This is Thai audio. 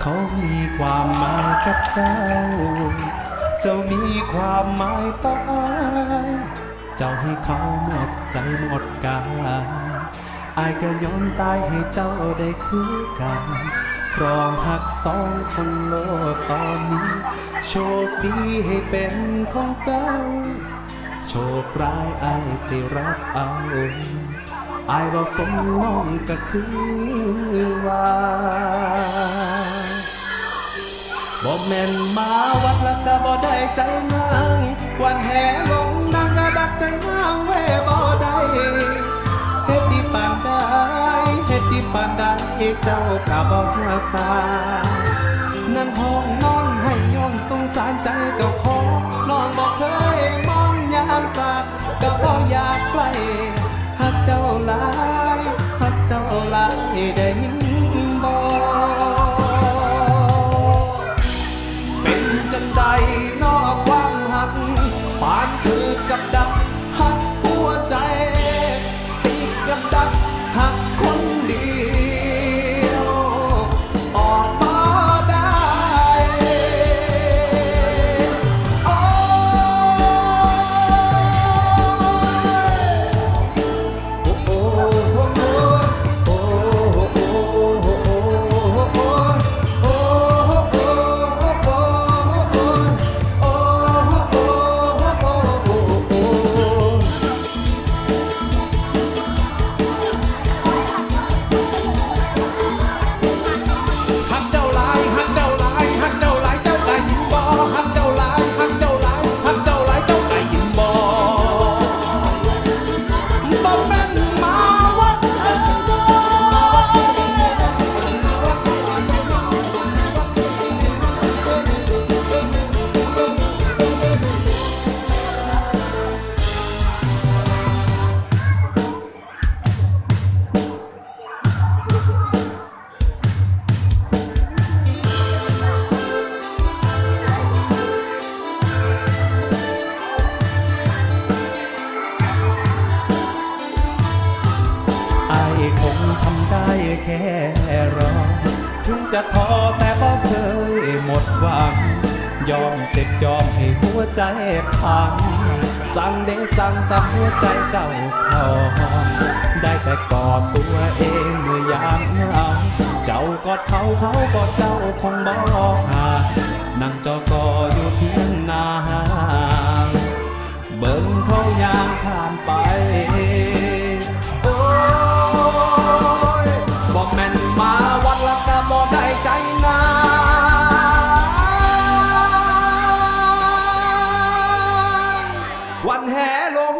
เขามีความหมายกับเจ้า เจ้ามีความหมายต่ออายเจ้าให้เขาหมดใจหมดกายอายก็ยอมตายให้เจ้าได้คือกันครองหักสองคนโลกตอนนี้ โชคดีให้เป็นของเจ้า โชคร้ายอายสิรับเอาอายบ่สมน้องก็คือว่า บ่แม่นมาวัดแล้วก็บ่ได้ใจนางวันแห่ลงนางก็ดักใจนางแว่บ่ได้เฮ็ดดีปานใดเฮ็ดดีปานใดเจ้าก็บ่หัวซานั่งห้องนอนให้ย้อนสงสารใจเจ้าของน้องบ่เคย ทำได้แค่รอ ถึงจะท้อแต่บ่เคยหมดหวัง ยอมเจ็บยอมให้หัวใจพัง สั่งได้สั่งสั่งหัวใจเจ้าพอได้แต่กอดตัวเองเมื่อยามเหงาเจ้ากอดเขาเขากอดเจ้าคงบอกหานั่งจอกออยู่เพียงนานเบิ่งเขายางผ่านไป วันแห่ลง